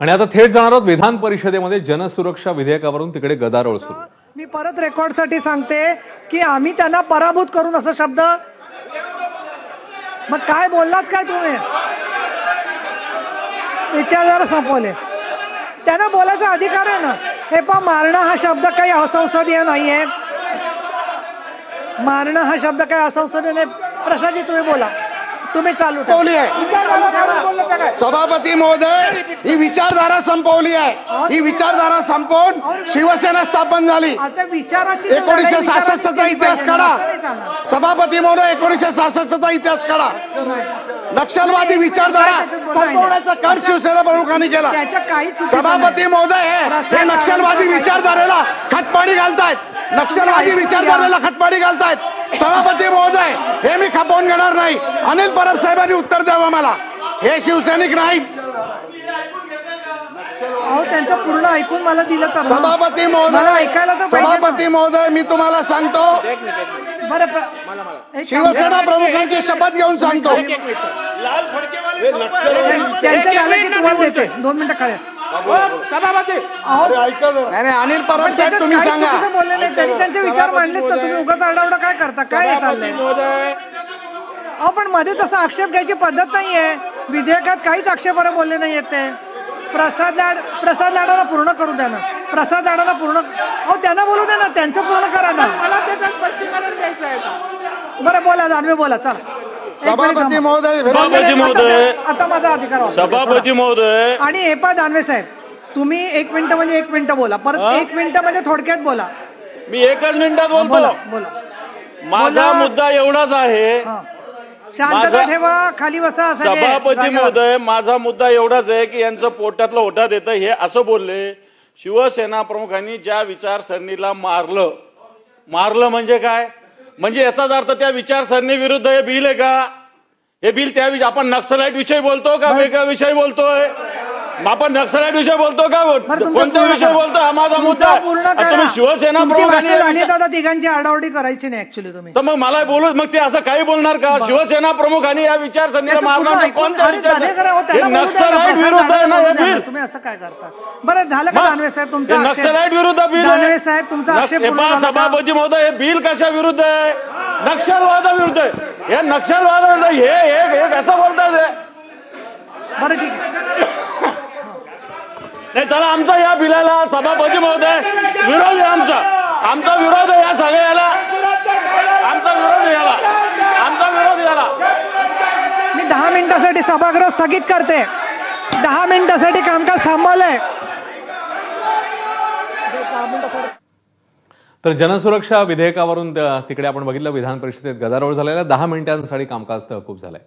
आणि आता थेट जाणार आहोत विधान परिषदेमध्ये जनसुरक्षा विधेयकावरून तिकडे गदारोळ सुरू. मी परत रेकॉर्डसाठी सांगते की आम्ही त्यांना पराभूत करून असं शब्द. मग काय बोललात काय तुम्ही? विचार जरा संपवले. त्यांना बोलायचा अधिकार आहे ना? हे पा मारणं हा शब्द काही असंसदीय नाहीये. मारणं हा शब्द काही असंसदीय नाही. प्रसादजी तुम्ही बोला. तुम्ही चालू ठेवा. संपवली आहे. सभापती महोदय ही विचारधारा संपवली आहे. ही विचारधारा संपवून शिवसेना स्थापन झाली. विचाराची एकोणीसशे सहासष्टचा इतिहास. काढा. सभापती महोदय एकोणीसशे सहासष्टचा इतिहास काढा. नक्षलवादी विचारधारा संपवण्याचं काम शिवसेना प्रमुखांनी केला. त्याच्या काही चुकीचं सभापती नाही. महोदय हे हे नक्षलवादी विचारधारेला खतपाणी घालतायत. नक्षलवादी विचारधारेला खतपाणी घालतायत. सभापती महोदय हे मी खपवून घेणार नाही. अनिल परब साहेबांनी उत्तर द्यावं मला हे शिवसैनिक नाही. अहो त्यांचं पूर्ण ऐकून मला दिलं तर. सभापती मला महोदय ऐकायला. सभापती महोदय मी तुम्हाला सांगतो बरं शिवसेना. प्रमुखांची शपथ घेऊन सांगतो. त्यांचं झालं की तुम्हाला देते. दोन मिनिटं खाली. सभापती अहो नाही नाही, अनिल परब साहेब तुम्ही सांगा. बोलले नाही त्यांनी त्यांचे विचार मांडलेत ना तुम्ही उगाच आरडाओरडा काय करता? काय चाललंय अहो पण मध्ये तसा आक्षेप घ्यायची पद्धत नाहीये. विधेयकात काहीच आक्षेपार्ह बोलले नाहीयेत ते. प्रसाद लाड प्रसाद लाडाला पूर्ण करू द्या ना. प्रसाद लाडाला पूर्ण अहो त्यांना बोलू द्या ना. त्यांचं पूर्ण बरं बोला दानवे बोला चला सभापती. महोदय सभापती महोदय. आता माझा अधिकार वापरा. सभापती महोदय आणि हे पा दानवे साहेब तुम्ही एक मिनिटं म्हणजे एक मिनिटं बोला परत हा? एक मिनिटं म्हणजे थोडक्यात बोला मी एकच मिनिटात बोला बोलतो बोला माझा बोला. मुद्दा एवढाच आहे हा. शांतता माझा- ठेवा खाली बसा सगळे. सभापती जागेवर. महोदय माझा मुद्दा एवढाच आहे की यांचं पोटातलं ओठात येतं हे असं बोलले शिवसेना प्रमुखांनी ज्या विचारसरणीला मारलं मारलं म्हणजे काय म्हणजे याचाच अर्थ त्या विचारसरणी विरुद्ध हे बिल आहे का? हे बिल त्या आपण नक्सलाईट विषयी बोलतो का? वेगळ्या विषयी बोलतोय? आपण नक्सलाईट विषय बोलतो का? कोणत्या विषय. बोलतो हा माझा मुद्दा. तुम्ही शिवसेना तिघांची आरडाओरडी करायची नाही ऍक्च्युली तुम्ही. तर मग मला बोलू मग ते असं काही बोलणार का? शिवसेना प्रमुखांनी या विचारसरणीला मारणार कोणत्या विचार हो, त्यांना बोलू द्या ना, नक्सलाईट प्रसाद विरुद्ध तुम्ही असं काय करता? बरं झालं का दानवे साहेब तुमचा नक्सलाईट विरुद्ध बिल. दानवे साहेब तुमचा आक्षेप? सभापती महोदय हे बिल कशा विरुद्ध आहे? नक्षलवादा विरुद्ध आहे. हे नक्षलवादा हे हे हे कसं बोलतात हे? बरं ठीक आहे. नाही चला आमचा या बिलाला सभापती महोदय विरोध आहे आमचा. आमचा विरोध आहे या सगळ्याला. आमचा विरोध याला. आमचा विरोध याला. मी दहा मिनिटासाठी सभागृह स्थगित करते. दहा मिनिटासाठी कामकाज थांबवलंय. तर जनसुरक्षा विधेयकावरून तिकडे आपण बघितलं विधान परिषदेत गदारोळ झालेला दहा मिनिटांसाठी कामकाज तहकूब झालंय.